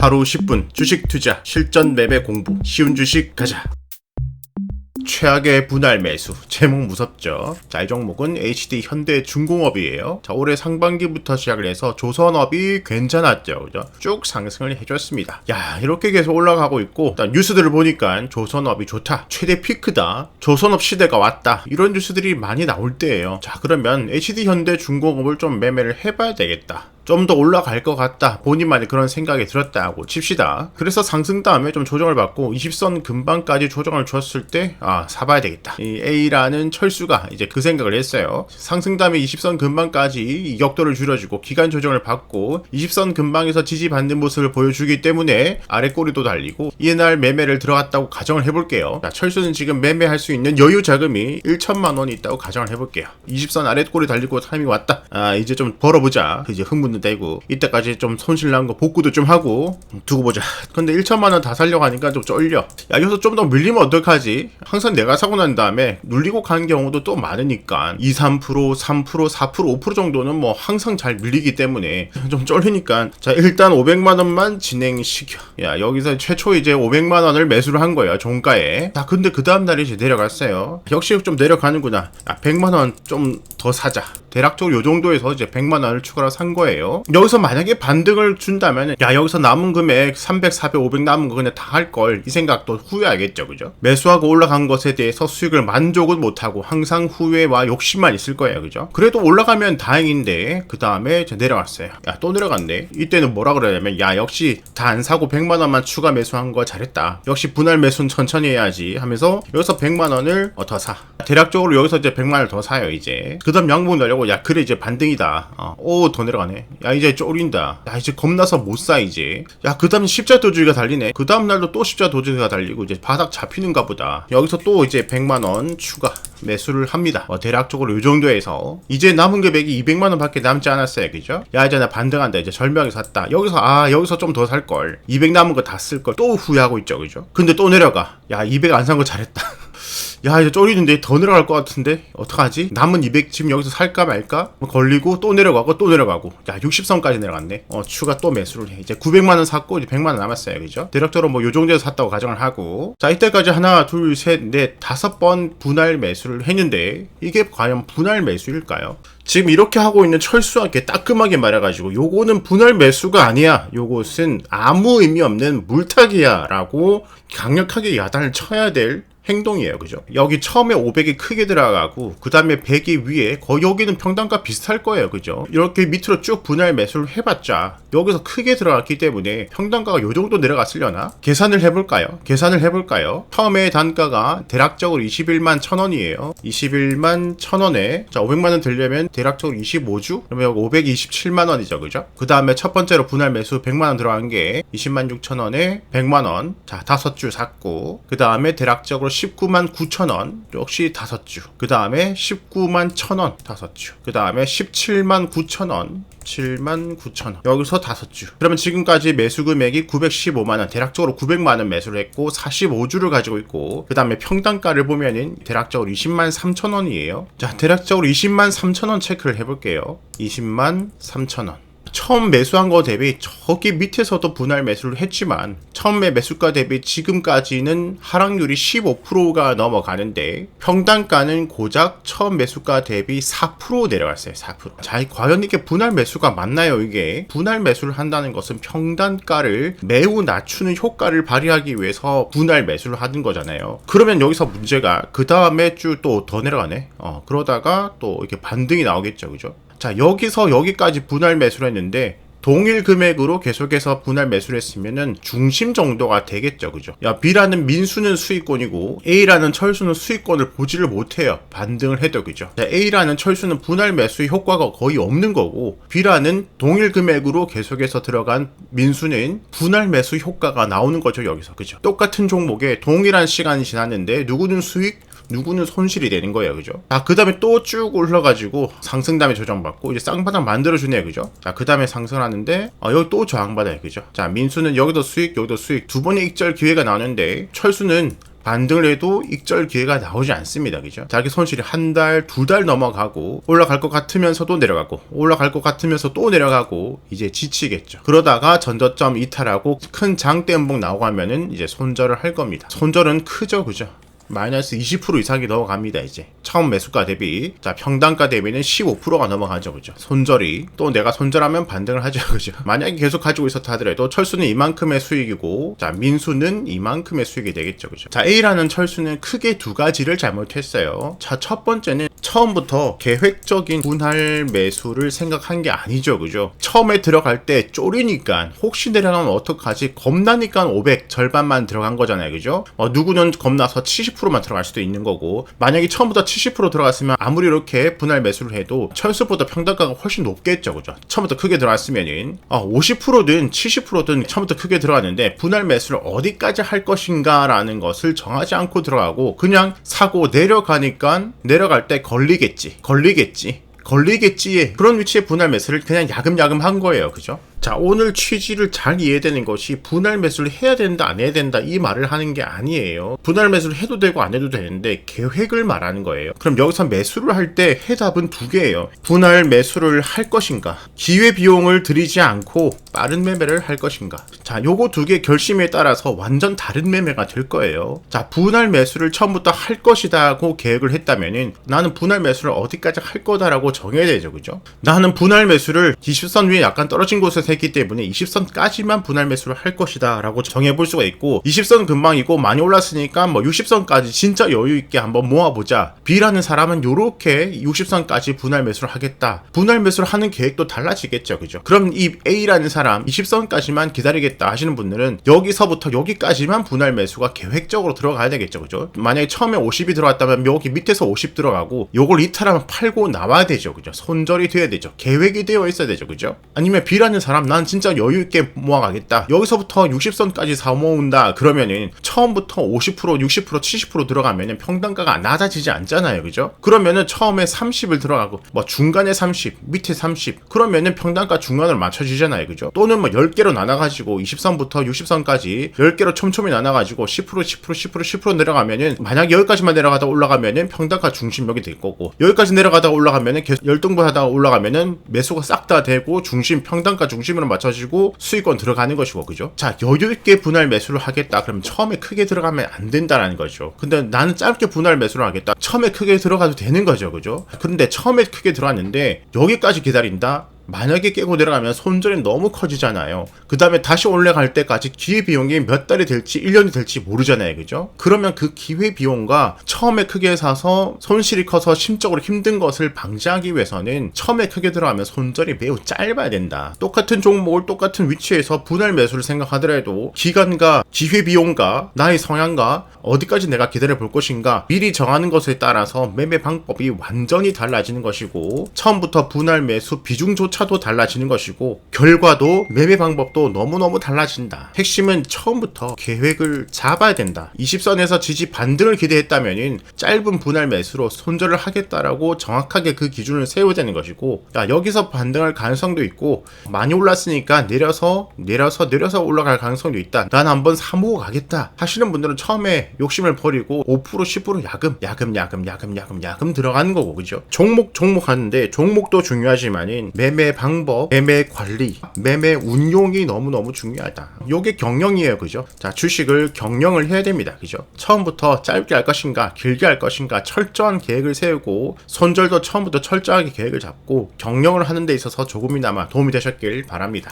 하루 10분 주식 투자 실전 매매 공부. 쉬운 주식 가자. 최악의 분할 매수. 제목 무섭죠? 자 이 종목은 HD 현대 중공업이에요. 자 올해 상반기부터 시작을 해서 조선업이 괜찮았죠 그죠? 쭉 상승을 해줬습니다. 야 이렇게 계속 올라가고 있고 뉴스들을 보니까 조선업이 좋다 최대 피크다 조선업 시대가 왔다 이런 뉴스들이 많이 나올 때예요. 자 그러면 HD 현대 중공업을 좀 매매를 해봐야 되겠다 좀 더 올라갈 것 같다. 본인만의 그런 생각이 들었다고 칩시다. 그래서 상승 다음에 좀 조정을 받고 20선 근방까지 조정을 줬을 때, 아, 사봐야 되겠다. 이 A라는 철수가 이제 그 생각을 했어요. 상승 다음에 20선 근방까지 이 격도를 줄여주고 기간 조정을 받고 20선 근방에서 지지받는 모습을 보여주기 때문에 아래 꼬리도 달리고 이날 매매를 들어갔다고 가정을 해볼게요. 자, 철수는 지금 매매할 수 있는 여유 자금이 1천만 원이 있다고 가정을 해볼게요. 20선 아래 꼬리 달리고 타이밍 왔다. 아, 이제 좀 벌어보자. 이제 흥분 도 되고 이때까지 좀 손실 난거 복구도 좀 하고 두고 보자. 근데 1천만 원 다 살려고 하니까 좀 쫄려. 야, 여기서 좀 더 밀리면 어떡하지? 항상 내가 사고 난 다음에 눌리고 가는 경우도 또 많으니까 2, 3%, 3%, 4%, 5% 정도는 뭐 항상 잘 밀리기 때문에 좀 쫄리니까 자, 일단 500만 원만 진행시켜. 야, 여기서 최초 이제 500만 원을 매수를 한 거예요. 종가에. 자, 근데 그 다음 날이 이제 내려갔어요. 역시 좀 내려가는구나. 야, 100만 원 좀 더 사자. 대략적으로 요 정도에서 이제 100만 원을 추가로 산 거예요. 여기서 만약에 반등을 준다면 야 여기서 남은 금액 300, 400, 500 남은 거 그냥 다 할 걸 이 생각도 후회하겠죠, 그죠? 매수하고 올라간 것에 대해서 수익을 만족은 못하고 항상 후회와 욕심만 있을 거예요, 그죠? 그래도 올라가면 다행인데 그 다음에 내려갔어요. 야 또 내려갔네. 이때는 뭐라 그러냐면 야 역시 다 안 사고 100만 원만 추가 매수한 거 잘했다. 역시 분할 매수는 천천히 해야지 하면서 여기서 100만 원을 어, 더 사. 대략적으로 여기서 이제 100만 원을 더 사요 이제. 그다음 양봉 날려고 야 그래 이제 반등이다. 어, 오더 내려가네. 야 이제 쫄린다. 야 이제 겁나서 못 사 이제. 야 그 다음 십자 도주의가 달리네. 그 다음 날도 또 십자 도주의가 달리고 이제 바닥 잡히는가 보다. 여기서 또 이제 100만 원 추가 매수를 합니다. 어, 대략적으로 이 정도에서 이제 남은 금액이 200만 원 밖에 남지 않았어요, 그죠? 야 이제 나 반등한다. 이제 절묘하게 샀다. 여기서 아 여기서 좀 더 살 걸. 200 남은 거 다 쓸 걸. 또 후회하고 있죠, 그죠? 근데 또 내려가. 야 200 안 산 거 잘했다. 야 이제 쫄리는데 더 내려갈 것 같은데 어떡하지? 남은 200 지금 여기서 살까 말까? 뭐 걸리고 또 내려가고 또 내려가고 야 60선까지 내려갔네 어 추가 또 매수를 해 이제 900만원 샀고 이제 100만원 남았어요 그죠? 대략적으로 뭐 요 정도에서 샀다고 가정을 하고 자 이때까지 하나 둘 셋 넷 다섯 번 분할 매수를 했는데 이게 과연 분할 매수일까요? 지금 이렇게 하고 있는 철수하게 따끔하게 말해가지고 요거는 분할 매수가 아니야 요것은 아무 의미 없는 물타기야 라고 강력하게 야단을 쳐야 될 행동이에요. 그죠? 여기 처음에 500이 크게 들어가고 그 다음에 100이 위에 거의 여기는 평단가 비슷할 거예요. 그죠? 이렇게 밑으로 쭉 분할 매수를 해봤자 여기서 크게 들어갔기 때문에 평단가가 요 정도 내려갔으려나? 계산을 해볼까요? 계산을 해볼까요? 처음에 단가가 대략적으로 21만 1000원이에요. 21만 1000원에 자 500만 원 들려면 대략적으로 25주? 그러면 527만 원이죠. 그죠? 그 다음에 첫 번째로 분할 매수 100만 원 들어간 게 20만 6천 원에 100만 원. 자 다섯 주 샀고 그 다음에 대략적으로 19만 9천 원 역시 다섯 주. 그 다음에 19만 1천 원 다섯 주. 그 다음에 17만 9천 원 7만 9천 원. 여기서 다섯 주. 그러면 지금까지 매수 금액이 915만 원, 대략적으로 900만 원 매수를 했고 45주를 가지고 있고 그 다음에 평단가를 보면은 대략적으로 20만 3천 원이에요. 자, 대략적으로 20만 3천 원 체크를 해 볼게요. 20만 3천 원. 처음 매수한 거 대비 저기 밑에서도 분할 매수를 했지만 처음에 매수가 대비 지금까지는 하락률이 15%가 넘어가는데 평단가는 고작 처음 매수가 대비 4% 내려갔어요. 4%. 자, 과연 이게 분할 매수가 맞나요? 이게 분할 매수를 한다는 것은 평단가를 매우 낮추는 효과를 발휘하기 위해서 분할 매수를 하는 거잖아요. 그러면 여기서 문제가 그 다음에 쭉또더 내려가네. 어, 그러다가 또 이렇게 반등이 나오겠죠, 그죠? 자, 여기서 여기까지 분할 매수를 했는데 동일 금액으로 계속해서 분할 매수를 했으면은 중심 정도가 되겠죠. 그죠? 야, B라는 민수는 수익권이고 A라는 철수는 수익권을 보지를 못해요. 반등을 해도 그죠? 자, A라는 철수는 분할 매수의 효과가 거의 없는 거고 B라는 동일 금액으로 계속해서 들어간 민수는 분할 매수 효과가 나오는 거죠. 여기서. 그죠? 똑같은 종목에 동일한 시간이 지났는데 누구는 수익, 누구는 손실이 되는 거예요. 그죠? 자, 그 다음에 또 쭉 올라가지고 상승 다음에 조정받고 이제 쌍바닥 만들어주네요. 그죠? 자, 그 다음에 상승하는데 어, 여기 또 저항받아요. 그죠? 자, 민수는 여기도 수익, 여기도 수익 두 번의 익절 기회가 나오는데 철수는 반등을 해도 익절 기회가 나오지 않습니다. 그죠? 자기 손실이 한 달, 두 달 넘어가고 올라갈 것 같으면서도 내려가고 올라갈 것 같으면서 또 내려가고 이제 지치겠죠. 그러다가 전저점 이탈하고 큰 장대 음봉 나오고 하면은 이제 손절을 할 겁니다. 손절은 크죠, 그죠? 마이너스 20% 이상이 넘어갑니다 이제. 처음 매수가 대비. 자 평단가 대비는 15%가 넘어가죠 그죠? 손절이. 또 내가 손절하면 반등을 하죠 그죠? 만약에 계속 가지고 있었다 하더라도 철수는 이만큼의 수익이고 자 민수는 이만큼의 수익이 되겠죠 그죠? 자 A라는 철수는 크게 두 가지를 잘못했어요. 자 첫 번째는 처음부터 계획적인 분할 매수를 생각한 게 아니죠 그죠? 처음에 들어갈 때 쫄이니까 혹시 내려가면 어떡하지? 겁나니까 500 절반만 들어간 거잖아요 그죠? 어, 누구는 겁나서 70%만 들어갈 수도 있는 거고 만약에 처음부터 70% 들어갔으면 아무리 이렇게 분할 매수를 해도 철수보다 평단가가 훨씬 높겠죠 그죠? 처음부터 크게 들어갔으면은. 어, 50%든 70%든 처음부터 크게 들어갔는데 분할 매수를 어디까지 할 것인가 라는 것을 정하지 않고 들어가고 그냥 사고 내려가니까 내려갈 때 걸리겠지 걸리겠지 걸리겠지 그런 위치에 분할 매수를 그냥 야금야금 한 거예요 그죠 자 오늘 취지를 잘 이해되는 것이 분할 매수를 해야 된다 안 해야 된다 이 말을 하는 게 아니에요. 분할 매수를 해도 되고 안 해도 되는데 계획을 말하는 거예요. 그럼 여기서 매수를 할 때 해답은 두 개예요. 분할 매수를 할 것인가? 기회 비용을 들이지 않고 빠른 매매를 할 것인가? 자 요거 두 개 결심에 따라서 완전 다른 매매가 될 거예요. 자 분할 매수를 처음부터 할 것이다고 계획을 했다면은 나는 분할 매수를 어디까지 할 거다라고 정해야 되죠. 그죠? 나는 분할 매수를 20선 위에 약간 떨어진 곳에서 했기 때문에 20선까지만 분할 매수를 할 것이다 라고 정해볼 수가 있고 20선 금방이고 많이 올랐으니까 뭐 60선까지 진짜 여유 있게 한번 모아보자. B라는 사람은 요렇게 60선까지 분할 매수를 하겠다. 분할 매수를 하는 계획도 달라지겠죠. 그죠? 그럼 이 A라는 사람 20선까지만 기다리겠다 하시는 분들은 여기서부터 여기까지만 분할 매수가 계획적으로 들어가야 되겠죠. 그죠? 만약에 처음에 50이 들어갔다면 여기 밑에서 50 들어가고 요걸 이탈하면 팔고 나와야 되죠. 그죠? 손절이 돼야 되죠. 계획이 되어 있어야 되죠. 그죠? 아니면 B라는 사람 난 진짜 여유 있게 모아가겠다. 여기서부터 60선까지 사 모은다. 그러면은 처음부터 50% 60% 70% 들어가면은 평단가가 낮아지지 않잖아요. 그죠? 그러면은 처음에 30을 들어가고 뭐 중간에 30 밑에 30 그러면은 평단가 중간으로 맞춰지잖아요. 그죠? 또는 뭐 10개로 나눠가지고 20선부터 60선까지 10개로 촘촘히 나눠가지고 10% 10% 10% 10% 내려가면은 만약 여기까지만 내려가다 올라가면은 평단가 중심력이 될 거고 여기까지 내려가다가 올라가면은 계속 열등분하다가 올라가면은 매수가 싹 다 되고 중심 평단가 중심 으로 맞춰지고 수익권 들어가는 것이고 그죠? 자 여유 있게 분할 매수를 하겠다. 그러면 처음에 크게 들어가면 안 된다라는 거죠. 근데 나는 짧게 분할 매수를 하겠다. 처음에 크게 들어가도 되는 거죠. 그죠? 근데 처음에 크게 들어갔는데 여기까지 기다린다 만약에 깨고 내려가면 손절이 너무 커지잖아요. 그 다음에 다시 올라갈 때까지 기회비용이 몇 달이 될지 1년이 될지 모르잖아요. 그죠? 그러면 그 기회비용과 처음에 크게 사서 손실이 커서 심적으로 힘든 것을 방지하기 위해서는 처음에 크게 들어가면 손절이 매우 짧아야 된다. 똑같은 종목을 똑같은 위치에서 분할 매수를 생각하더라도 기간과 기회비용과 나의 성향과 어디까지 내가 기다려 볼 것인가 미리 정하는 것에 따라서 매매 방법이 완전히 달라지는 것이고 처음부터 분할 매수 비중 조차 도 달라지는 것이고 결과도 매매 방법도 너무너무 달라진다. 핵심은 처음부터 계획을 잡아야 된다. 20선에서 지지 반등을 기대했다면 짧은 분할 매수로 손절을 하겠다라고 정확하게 그 기준을 세워야 되는 것이고 야, 여기서 반등할 가능성도 있고 많이 올랐으니까 내려서 내려서 내려서 올라갈 가능성도 있다. 난 한번 사모고 가겠다 하시는 분들은 처음에 욕심을 버리고 5% 10% 야금 야금 야금 야금 야금 야금 들어가는 거고 그죠? 종목 종목 하는데 종목도 중요하지만은 방법, 매매 관리, 매매 운용이 너무너무 중요하다. 요게 경영이에요. 그죠? 자, 주식을 경영을 해야 됩니다. 그죠? 처음부터 짧게 할 것인가, 길게 할 것인가 철저한 계획을 세우고 손절도 처음부터 철저하게 계획을 잡고 경영을 하는 데 있어서 조금이나마 도움이 되셨길 바랍니다.